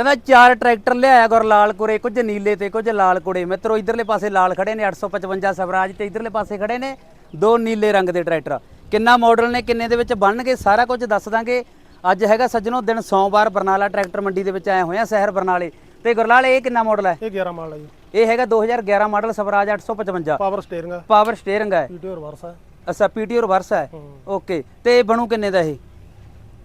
ਕਹਿੰਦਾ ਚਾਰ ਟਰੈਕਟਰ ਲਿਆਇਆ ਗੁਰਲਾਲ ਕੁਰੇ ਕੁਝ ਨੀਲੇ ਤੇ ਕੁਝ ਲਾਲ ਕੁੜੇ। ਮਿੱਤਰੋ ਇਧਰਲੇ ਪਾਸੇ ਲਾਲ ਖੜੇ ਨੇ 855 ਸਵਰਾਜ ਤੇ ਇਧਰਲੇ ਪਾਸੇ ਖੜੇ ਨੇ ਦੋ ਨੀਲੇ ਰੰਗ ਦੇ ਟਰੈਕਟਰ। ਕਿੰਨਾ ਮਾਡਲ ਨੇ ਕਿੰਨੇ ਦੇ ਵਿੱਚ ਬਣਨਗੇ ਸਾਰਾ ਕੁਝ ਦੱਸ ਦਾਂਗੇ। ਅੱਜ ਹੈਗਾ ਸੱਜਣੋ ਦਿਨ ਸੋਮਵਾਰ ਬਰਨਾਲਾ ਟਰੈਕਟਰ ਮੰਡੀ ਦੇ ਵਿੱਚ ਆਏ ਹੋਏ ਆ ਸ਼ਹਿਰ ਬਰਨਾਲੇ। ਤੇ ਗੁਰਲਾਲ ਇਹ ਕਿੰਨਾ ਮਾਡਲ ਹੈ? ਇਹ 11 ਮਾਡਲ ਹੈ ਜੀ। ਇਹ ਹੈਗਾ 2011 ਮਾਡਲ ਸਵਰਾਜ 855 ਪਾਵਰ ਸਟੀਅਰਿੰਗ ਹੈ। ਪਾਵਰ ਸਟੀਅਰਿੰਗ ਹੈ। ਵੀਡੀਓ ਰਿਵਰਸ ਹੈ। ਅੱਛਾ ਪੀਟੀਓ ਰਿਵਰਸ ਹੈ। ਹੂੰ। ਓਕੇ ਤੇ ਇਹ ਬਣੂ ਕਿੰਨੇ ਦਾ ਇਹ?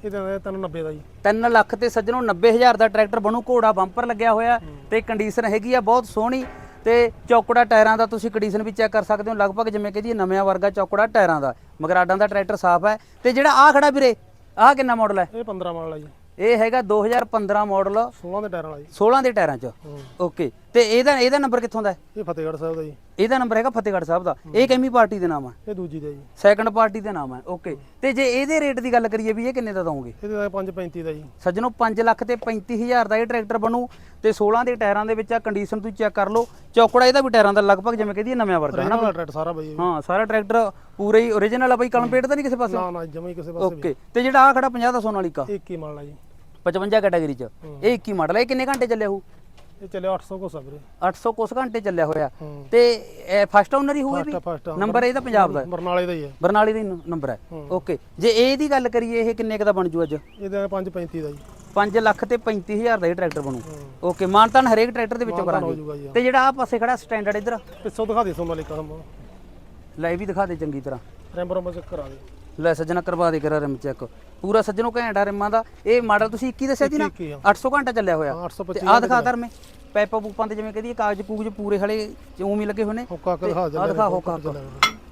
ਇਹਦੇ ਨਾਲ 390 ਦਾ ਜੀ। 3 ਲੱਖ ਤੇ ਸੱਜਣੋਂ 90000 ਦਾ ਟਰੈਕਟਰ ਬਣੂ ਘੋੜਾ ਬੰਪਰ ਲੱਗਿਆ ਹੋਇਆ ਤੇ ਕੰਡੀਸ਼ਨ ਹੈਗੀ ਆ ਬਹੁਤ ਸੋਹਣੀ ਤੇ ਚੌਕੜਾ ਟਾਇਰਾਂ ਦਾ ਤੁਸੀਂ ਕੰਡੀਸ਼ਨ ਵੀ ਚੈੱਕ ਕਰ ਸਕਦੇ ਹੋ ਲਗਭਗ ਜਿਵੇਂ ਕਹਦੀ ਨਵਿਆਂ ਵਰਗਾ ਚੌਕੜਾ ਟਾਇਰਾਂ ਦਾ ਮਗਰਾਡਾਂ ਦਾ ਟਰੈਕਟਰ ਸਾਫ਼ ਹੈ ਤੇ ਜਿਹੜਾ ਆ ਖੜਾ ਵੀਰੇ ਆਹ ਕਿੰਨਾ ਮਾਡਲ ਹੈ? ਇਹ 15 ਮਾਡਲ ਹੈ ਜੀ। ਇਹ ਹੈਗਾ 2015 ਮਾਡਲ 16 ਦੇ ਟਾਇਰਾਂ ਵਾਲਾ ਜੀ। 16 ਦੇ ਟਾਇਰਾਂ 'ਚ। ਓਕੇ ਤੇ ਇਹਦਾ ਇਹਦਾ ਨੰਬਰ ਕਿੱਥੋਂ ਦਾ ਹੈ? ਇਹ ਫਤਿਹਗੜ੍ਹ ਸਾਹਿਬ ਦਾ ਜੀ। ਇਹਦਾ ਨੰਬਰ ਹੈਗਾ ਫਤਿਹਗੜ੍ਹ ਸਾਹਿਬ ਦਾ। ਇਹ ਕਿੰਨੀ ਪਾਰਟੀ ਦੇ ਨਾਮ ਹੈ ਇਹ ਦੂਜੀ ਦਾ ਜੀ। ਸੈਕੰਡ ਪਾਰਟੀ ਦੇ ਨਾਮ ਹੈ ਓਕੇ। ਤੇ ਜੇ ਇਹਦੇ ਰੇਟ ਦੀ ਗੱਲ ਕਰੀਏ ਵੀ ਇਹ ਕਿੰਨੇ ਦਾ ਦਵੋਗੇ ਇਹਦੇ ਦਾ 535 ਦਾ ਜੀ। ਸੱਜਣੋ 5 ਲੱਖ ਤੇ 35000 ਦਾ ਇਹ ਟਰੈਕਟਰ ਬਣੂ ਤੇ 16 ਦੇ ਟਾਇਰਾਂ ਦੇ ਵਿੱਚ ਆ ਕੰਡੀਸ਼ਨ ਤੁਸੀਂ ਚੈੱਕ ਕਰ ਲਓ। ਚੌਕੜਾ ਇਹਦਾ ਵੀ ਟਾਇਰਾਂ ਦਾ ਲਗਭਗ ਜਿਵੇਂ ਕਹਦੀ ਨਵਿਆਂ ਵਰਗਾ ਰਹਿਣਾ ਵਾਲਾ ਟਰੈਕਟਰ ਸਾਰਾ ਬਈ ਹਾਂ ਸਾਰਾ ਟਰੈਕਟਰ ਪੂਰੇ ਹੀ ਓਰੀਜਨਲ ਆ ਬਈ ਕਲਮਪੇਟ ਤਾਂ ਨਹੀਂ ਕਿਸੇ ਪਾਸੇ? ਨਾ ਨਾ ਜਮਾ ਹੀ ਕਿਸੇ ਪਾਸੇ ਓਕੇ। ਤੇ ਜਿਹੜਾ ਆ ਖੜਾ 50 ਦਾ ਸੋਨਾਲੀਕਾ ਇਹ 21 ਮਾਡਲ ਹੈ ਜੀ। 55 ਕੈਟਾਗਰੀ ਚ। ਇਹ 21 ਮਾਡਲ ਹੈ ਕਿੰਨੇ ਘੰਟੇ ਚੱਲਿਆ ਹੋਊ ਇਹ ਚੱਲਿਆ 800 ਕੋ ਸਬਰੇ। 800 ਕੁਸ ਘੰਟੇ ਚੱਲਿਆ ਹੋਇਆ। ਹੂੰ। ਤੇ ਫਸਟ ਓਨਰ ਹੀ ਹੋਊ ਇਹ ਵੀ? ਨੰਬਰ ਇਹਦਾ ਪੰਜਾਬ ਦਾ ਹੈ। ਬਰਨਾਲੇ ਦਾ ਹੀ ਹੈ। ਬਰਨਾਲੇ ਦਾ ਹੀ ਨੰਬਰ ਹੈ। ਓਕੇ ਜੇ ਇਹਦੀ ਗੱਲ ਕਰੀਏ ਇਹ ਕਿੰਨੇ ਕ ਦਾ ਬਣ ਜੂ ਅੱਜ? ਇਹਦੇ ਨਾਲ 535 ਦਾ ਜੀ। 5 ਲੱਖ ਤੇ 35000 ਦਾ ਇਹ ਟਰੈਕਟਰ ਬਣੂ। ਓਕੇ ਮਾਨਤਾਨ ਹਰੇਕ ਟਰੈਕਟਰ ਦੇ ਵਿੱਚੋਂ ਹੋ ਕਰਾਂਗੇ। ਜਾਊਗਾ ਜੀ ਤੇ ਜਿਹੜਾ ਆ ਪਾਸੇ ਖੜਾ ਸਟੈਂਡਰਡ ਇਧਰ? ਪਿੱਛੋਂ ਦਿਖਾ ਦੇ ਸੋਨਾਲੀਕਾ ਦਾ ਲੈ ਇਹ ਵੀ ਦਿਖਾ ਦੇ ਚੰਗੀ ਤਰ੍ਹਾਂ। ਰੈਂਬਰ ਰੰਬਰ ਚੈੱਕ ਕਰਾ ਦੇ ਲੈ ਸੱਜਣਾ ਕਰਵਾ ਦੇ ਕਰਾ ਰਿਮ ਚੈੱਕ ਪੂਰਾ ਸੱਜਣੋ ਘੈਂਟਾ ਰਿਮਾਂ ਦਾ। ਇਹ ਮਾਡਲ ਤੁਸੀਂ 21 ਦੱਸਿਆ ਸੀ ਨਾ? 21 ਆ। 800 ਘੰਟਾ ਚੱਲਿਆ ਹੋਇਆ। ਹਾਂ, 825 ਤੇ ਆ ਦਿਖਾ ਧਰਮੇ ਪੈਪਾ ਪੂਪਾਂ ਤੇ ਜਿਵੇਂ ਕਹਦੀ ਕਾਗਜ਼ ਕੂਗਜ਼ ਪੂਰੇ ਹਲੇ ਉਵੇਂ ਹੀ ਲੱਗੇ ਹੋਏ ਨੇ। ਹੁੱਕਾ ਦਿਖਾ ਆ ਦੇ ਦਿਖਾ ਹੋ ਕਾ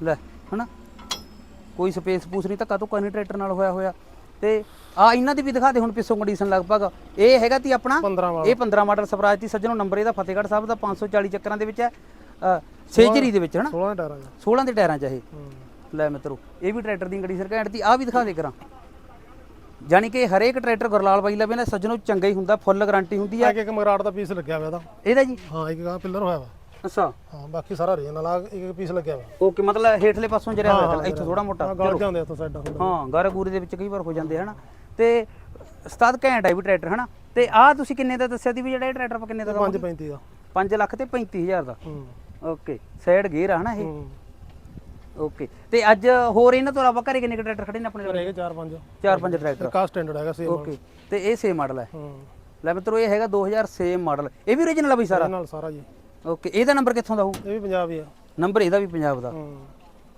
ਲੈ ਹਨਾ? ਕੋਈ ਸਪੇਸ ਪੂਸ ਨਹੀਂ ਧੱਕਾ ਤੋਂ ਟਰੈਕਟਰ ਨਾਲ ਹੋਇਆ ਹੋਇਆ। ਤੇ ਆ ਇਹਨਾਂ ਦੀ ਵੀ ਦਿਖਾ ਦੇ ਹੁਣ ਪਿੱਛੋਂ ਕੰਡੀਸ਼ਨ ਲਗਭਗ। ਇਹ ਹੈਗਾ ਤੀ ਆਪਣਾ 15 ਵਾਲਾ। ਇਹ 15 ਮਾਡਲ ਸਵਰਾਜ ਦੀ ਸੱਜਣੋ ਨੰਬਰ ਇਹਦਾ ਫਤਿਹਗੜ੍ਹ ਸਾਹਿਬ ਦਾ 540 ਚੱਕਰਾਂ ਦੇ ਵਿੱਚ ਹੈ। ਅ, ਸੇਜਰੀ ਦੇ ਵਿੱਚ ਹਨਾ? 16 ਦੇ ਟਾਇਰਾਂ ਦਾ 16 ਦੇ ਟਾਇਰਾਂ 'ਚ ਇਹ। ਲੈ ਮਿੱਤਰੋ ਇਹ ਵੀ ਟਰੈਕਟਰ ਦੀ ਕੰਡੀਸ਼ਨ ਘੈਂਟ ਦੀ ਆ ਵੀ ਦਿਖਾ ਦੇ ਕਰਾਂ। ਜਾਣੀ ਕਿ ਹਰੇਕ ਟਰੈਕਟਰ ਗੁਰਲਾਲ ਬਾਈ ਲਵੇ ਨਾ ਸੱਜਣੋ ਚੰਗਾ ਹੀ ਹੁੰਦਾ ਫੁੱਲ ਗਾਰੰਟੀ ਹੁੰਦੀ ਆ। ਇੱਕ ਇੱਕ ਮਗਰਾਟ ਦਾ ਪੀਸ ਲੱਗਿਆ ਹੋਇਆ ਇਹਦਾ। ਇਹਦਾ ਜੀ? ਹਾਂ ਇੱਕ ਆ ਪਿੱਲਰ ਹੋਇਆ ਵਾ। ਅੱਛਾ। ਹਾਂ ਬਾਕੀ ਸਾਰਾ ਰੀਜਨਲ ਆ ਇੱਕ ਇੱਕ ਪੀਸ ਲੱਗਿਆ ਵਾ ਓਕੇ ਮਤਲਬ ਹੇਠਲੇ ਪਾਸੋਂ ਜਰਿਆ ਹੋਇਆ ਇੱਥੋਂ ਥੋੜਾ ਮੋਟਾ ਗਲ ਜਾਂਦੇ ਉੱਥੋਂ ਸਾਈਡਾਂ ਹਾਂ ਗਾਰੇ ਗੂਰੇ ਦੇ ਵਿੱਚ ਕਈ ਵਾਰ ਹੋ ਜਾਂਦੇ ਹਨਾ। ਤੇ ਉਸਤਾਦ ਘੈਂਟ ਹੈ ਵੀ ਟਰੈਕਟਰ ਹਨਾ। ਤੇ ਆ ਤੁਸੀਂ ਕਿੰਨੇ ਦਾ ਦੱਸਿਆ ਸੀ ਵੀ ਜਿਹੜਾ ਇਹ ਟਰੈਕਟਰ ਆਪਾਂ ਕਿੰਨੇ ਦਾ 535 ਦਾ। 5 ਲੱਖ ਤੇ 35000 ਦਾ। ਹੂੰ। ਓਕੇ ਸਾਈਡ ਗੇਅਰ ਆ ਹਨਾ ਇਹ? ਓਕੇ ਤੇ ਅੱਜ ਹੋਰ ਇਹਨਾਂ ਤੋਂ ਇਲਾਵਾ ਘਰੇ ਕਿੰਨੇ ਕੁ ਟਰੈਕਟਰ ਖੜੇ ਨੇ ਆਪਣੇ ਕੋਲ ਰਹੇਗਾ 4 5 ਚਾਰ ਪੰਜ ਟਰੈਕਟਰ ਕਾ ਸਟੈਂਡਰਡ ਹੈਗਾ ਸੇਮ ਓਕੇ ਤੇ ਇਹ ਸੇਮ ਮਾਡਲ ਹੈ। ਹੂੰ। ਲੈ ਮਿੱਤਰੋ ਇਹ ਹੈਗਾ 2000 ਸੇਮ ਮਾਡਲ ਇਹ ਵੀ origignal ਆ ਬਈ ਸਾਰਾ? ਨਾਲ ਸਾਰਾ ਜੀ। ਓਕੇ ਇਹਦਾ ਨੰਬਰ ਕਿੱਥੋਂ ਦਾ ਹੋਊ? ਇਹ ਵੀ ਪੰਜਾਬ ਹੀ ਆ। ਨੰਬਰ ਇਹਦਾ ਵੀ ਪੰਜਾਬ ਦਾ। ਹੂੰ।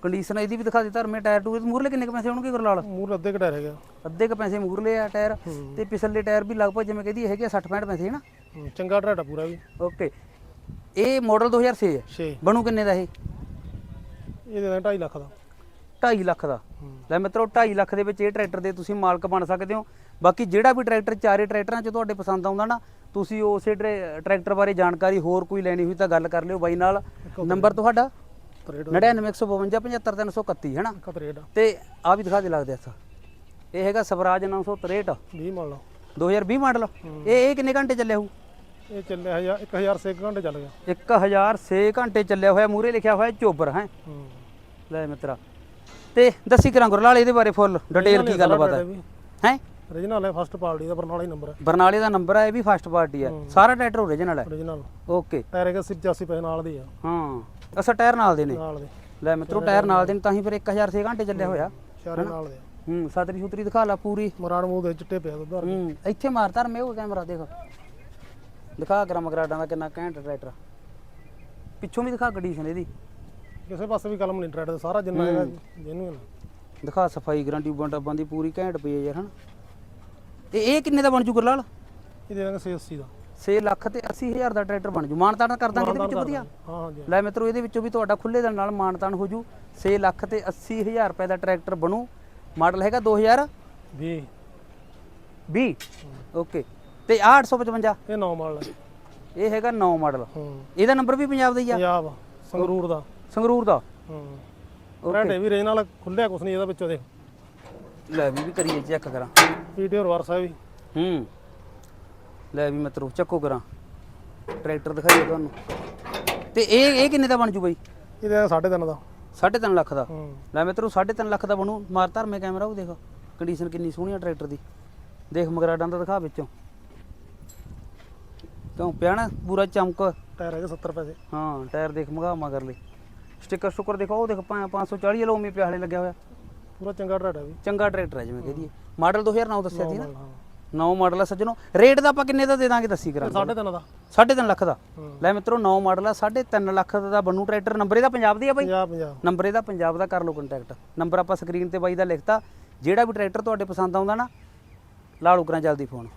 ਕੰਡੀਸ਼ਨ ਇਹਦੀ ਵੀ ਦਿਖਾ ਦੇ ਧਰਮੇ ਟਾਇਰ ਟੂਰ ਮੂਰਲੇ ਕਿੰਨੇ ਕੁ ਪੈਸੇ ਹੋਣਗੇ ਗੁਰਲਾਲ? ਮੂਰ ਅੱਧੇ ਘਟਾ ਰਹਿ ਗਿਆ ਅੱਧੇ ਕ ਪੈਸੇ ਮੂਰਲੇ ਆ ਟਾਇਰ ਤੇ ਪਿਛਲੇ ਟਾਇਰ ਵੀ ਲਗਭਗ ਜਿਵੇਂ ਕਹਦੀ ਹੈਗੇ 60 65 ਪੈਸੇ ਹੈ ਨਾ? ਚੰਗਾ ਟਰਾਟਾ ਪੂਰਾ ਵੀ। ਓਕੇ ਇਹ ਮਾਡਲ 2006 ਹੈ 6 ਬਣੂ ਕਿੰਨੇ ਦਾ ਇਹ? ਇਹਦੇ ਨਾਲ 2.5 ਲੱਖ ਦਾ। 2.5 ਲੱਖ ਦਾ। ਲੈ ਮਿੱਤਰੋ 2.5 ਲੱਖ ਦੇ ਵਿੱਚ ਇਹ ਟਰੈਕਟਰ ਦੇ ਤੁਸੀਂ ਮਾਲਕ ਬਣ ਸਕਦੇ ਹੋ। ਬਾਕੀ ਜਿਹੜਾ ਵੀ ਟਰੈਕਟਰ ਚਾਰੇ ਟਰੈਕਟਰਾਂ 'ਚ ਤੁਹਾਡੇ ਪਸੰਦ ਆਉਂਦਾ ਨਾ ਤੁਸੀਂ ਉਸੇ ਟਰੈ- ਟਰੈਕਟਰ ਬਾਰੇ ਜਾਣਕਾਰੀ ਹੋਰ ਕੋਈ ਲੈਣੀ ਹੋਈ ਤਾਂ ਗੱਲ ਕਰ ਲਿਓ ਬਾਈ ਨਾਲ। ਨੰਬਰ ਤੁਹਾਡਾ? ਤਰੇਡ 99152 75331 ਹੈ ਨਾ? ਤੇ ਆ ਵੀ ਦਿਖਾ ਦੇ ਲੱਗਦੇ ਆ ਇਹ ਹੈਗਾ ਸਵਰਾਜ 963 20 ਮੰਨ ਲਓ 2020 ਮਾਡਲ? ਇਹ ਇਹ ਕਿੰਨੇ ਘੰਟੇ ਚੱਲਿਆ ਹੋਊ? ਇਹ ਚੱਲਿਆ ਹਜ਼ਾਰ 1000 ਸੇ ਘੰਟੇ ਚੱਲ ਗਿਆ। 1006 ਘੰਟੇ ਚੱਲਿਆ ਹੋਇਆ ਮੂਰੇ ਲਿਖਿਆ ਹੋਇਆ ਚੋਬਰ ਹੂੰ। ਲੈ ਮਿੱਤਰਾ ਤੇ ਦੱਸੀ ਕਰਾਂ ਗੁਰਲਾਲ ਇਹਦੇ ਬਾਰੇ ਫੁੱਲ ਡਿਟੇਲ ਕੀ ਗੱਲਬਾਤ ਹੈ ਹੈ origignal ਹੈ ਫਸਟ ਪਾਰਟੀ ਦਾ ਬਰਨਾਲਾ ਹੀ ਨੰਬਰ ਹੈ ਬਰਨਾਲੇ ਦਾ ਨੰਬਰ ਹੈ ਇਹ ਵੀ ਫਸਟ ਪਾਰਟੀ ਹੈ ਸਾਰਾ ਟਰੈਕਟਰ ਓਰੀਜਨਲ ਹੈ origignal ਓਕੇ ਟਾਇਰ ਹੈਗਾ 85 ਪੈਸੇ ਨਾਲ ਦੇ ਆ ਹਾਂ ਅਸਾ ਟਾਇਰ ਨਾਲ ਦੇ ਨੇ ਨਾਲ ਦੇ ਲੈ ਮਿੱਤਰੋ ਟਾਇਰ ਨਾਲ ਦੇ ਨੇ ਤਾਂ ਹੀ ਫਿਰ 1006 ਘੰਟੇ ਚੱਲਿਆ ਹੋਇਆ ਚਾਰੇ ਨਾਲ ਦੇ। ਹੂੰ ਸਤਰੀ ਸੁਤਰੀ ਦਿਖਾ ਲਾ ਪੂਰੀ ਮਰਾੜ ਮੂੰਹ ਦੇ ਚਿੱਟੇ ਪਿਆ ਦੁੱਧ ਹੂੰ ਇੱਥੇ ਮਾਰ ਧਰ ਮੇ ਉਹ ਕੈਮਰਾ ਦੇਖ ਦਿਖਾ ਕਰਾਂ ਮਗਰਾਡਾਂ ਦਾ ਕਿੰਨਾ ਘੈਂਟ ਟਰੈਕਟਰ ਪਿੱਛੋਂ ਵੀ ਦਿਖਾ ਕੰਡੀਸ਼ਨ ਇਹਦੀ ਕਿਸੇ ਪਾਸੇ ਵੀ ਕਲਮ ਨਹੀਂ ਟਰੈਡ ਦਾ ਸਾਰਾ ਜਿੰਨਾ ਹੈਗਾ ਜਿਹਨੂੰ ਦਿਖਾ ਸਫ਼ਾਈ ਗਰੰਟੀ ਬੰਟਾਂ ਦੀ ਪੂਰੀ ਘੈਂਟ ਪਈ ਹੈ ਯਾਰ ਹਨ। ਤੇ ਇਹ ਕਿੰਨੇ ਦਾ ਬਣ ਜੂ ਗੁਰਲਾਲ? ਇਹ ਦੇ ਦਾਂਗੇ 680 ਦਾ। 6 ਲੱਖ ਤੇ 80 ਹਜ਼ਾਰ ਦਾ ਟਰੈਕਟਰ ਬਣ ਜੂ। ਮਾਨਤਾਨ ਕਰ ਦਾਂਗੇ ਇਹਦੇ ਵਿੱਚ ਵਧੀਆ? ਹਾਂ ਹਾਂ ਲੈ ਮਿੱਤਰੋ ਇਹਦੇ ਵਿੱਚੋਂ ਵੀ ਤੁਹਾਡਾ ਖੁੱਲੇ ਦਿਲ ਨਾਲ ਮਾਨਤਾਨ ਹੋ ਜੂ। 6 ਲੱਖ ਤੇ 80 ਹਜ਼ਾਰ ਰੁਪਏ ਦਾ ਟਰੈਕਟਰ ਬਣੂ। ਮਾਡਲ ਹੈਗਾ 2020 20 ਓਕੇ। ਤੇ ਆਹ 855 ਇਹ 9 ਮਾਡਲ ਇਹ ਹੈਗਾ 9 ਮਾਡਲ। ਇਹਦਾ ਨੰਬਰ ਵੀ ਪੰਜਾਬ ਦਾ ਹੀ ਆ? ਪੰਜਾਬ ਸੰਗਰੂਰ ਦਾ। ਸੰਗਰੂਰ ਦਾ? ਹੂੰ। ਟਰੈਡ ਵੀ ਰੇਂਜ ਨਾਲ ਖੁੱਲਿਆ ਕੁਛ ਨਹੀਂ ਇਹਦਾ ਵਿੱਚੋਂ ਦੇਖ ਲੈ ਵੀ ਵੀ ਕਰੀਏ ਚੈੱਕ ਕਰਾਂ। ਪੀਟੀ ਰਿਵਰਸ ਹੈ ਵੀ। ਹੂੰ। ਲੈ ਵੀ ਮਿੱਤਰੋ ਚੱਕੋ ਕਰਾਂ। ਟਰੈਕਟਰ ਦਿਖਾਈਏ ਤੁਹਾਨੂੰ। ਤੇ ਇਹ ਇਹ ਕਿੰਨੇ ਦਾ ਬਣ ਜੂ ਬਈ? ਇਹਦੇ 3.5 ਦਾ। 3.5 ਲੱਖ ਦਾ? ਹੂੰ। ਲੈ ਮਿੱਤਰੋ 3.5 ਲੱਖ ਦਾ ਬਣੂ। ਮਾਰ ਧਰਮੇ ਕੈਮਰਾ ਉਹ ਦੇਖ। ਕੰਡੀਸ਼ਨ ਕਿੰਨੀ ਸੋਹਣੀ ਆ ਟਰੈਕਟਰ ਦੀ। ਦੇਖ ਮਗਰਾਡਾਂ ਦਾ ਦਿਖਾ ਵਿੱਚੋਂ। ਕਿਉਂ ਪਿਆ ਨਾ ਪੂਰਾ ਚਮਕ। ਟਾਇਰ ਹੈਗੇ 70 ਪੈਸੇ ਹਾਂ ਟਾਇਰ ਦੇਖ ਮਗਾ ਮਗਰ ਲੈ ਸਟicker ਸਟੁੱਕਰ ਦੇਖੋ ਉਹ ਦੇਖ 540 ਵਾਲਾ ਉਮੀ ਪਿਆਲੇ ਲੱਗਿਆ ਹੋਇਆ। ਪੂਰਾ ਚੰਗਾ ਟਰੈਕਟਰ ਵੀ। ਚੰਗਾ ਟਰੈਕਟਰ ਹੈ ਜਿਵੇਂ ਕਹਦੀਏ ਮਾਡਲ 2009 ਦੱਸਿਆ ਸੀ ਨਾ। ਨੌ ਮਾਡਲ ਆ ਸੱਜਣੋ। ਰੇਟ ਦਾ ਆਪਾਂ ਕਿੰਨੇ ਦਾ ਦੇ ਦਾਂਗੇ ਦੱਸੀ ਕਰਾਂ ਸਾਢੇ ਤਿੰਨ ਦਾ। 3.5 ਲੱਖ ਦਾ। ਲੈ ਮਿੱਤਰੋ 9 ਮਾਡਲ ਆ 3.5 ਲੱਖ ਦਾ ਬਣੂ ਟਰੈਕਟਰ। ਨੰਬਰ ਇਹਦਾ ਪੰਜਾਬ ਦੀ ਆ ਬਾਈ? 50 50 ਨੰਬਰ ਇਹਦਾ ਪੰਜਾਬ ਦਾ ਕਰ ਲਓ ਕੰਟੈਕਟ ਨੰਬਰ ਆਪਾਂ ਸਕਰੀਨ ਤੇ ਬਾਈ ਦਾ ਲਿਖਤਾ। ਜਿਹੜਾ ਵੀ ਟਰੈਕਟਰ ਤੁਹਾਡੇ ਪਸੰਦ ਆਉਂਦਾ ਨਾ ਲਾ ਲਓ ਕਰਾਂ ਜਲਦੀ ਫੋਨ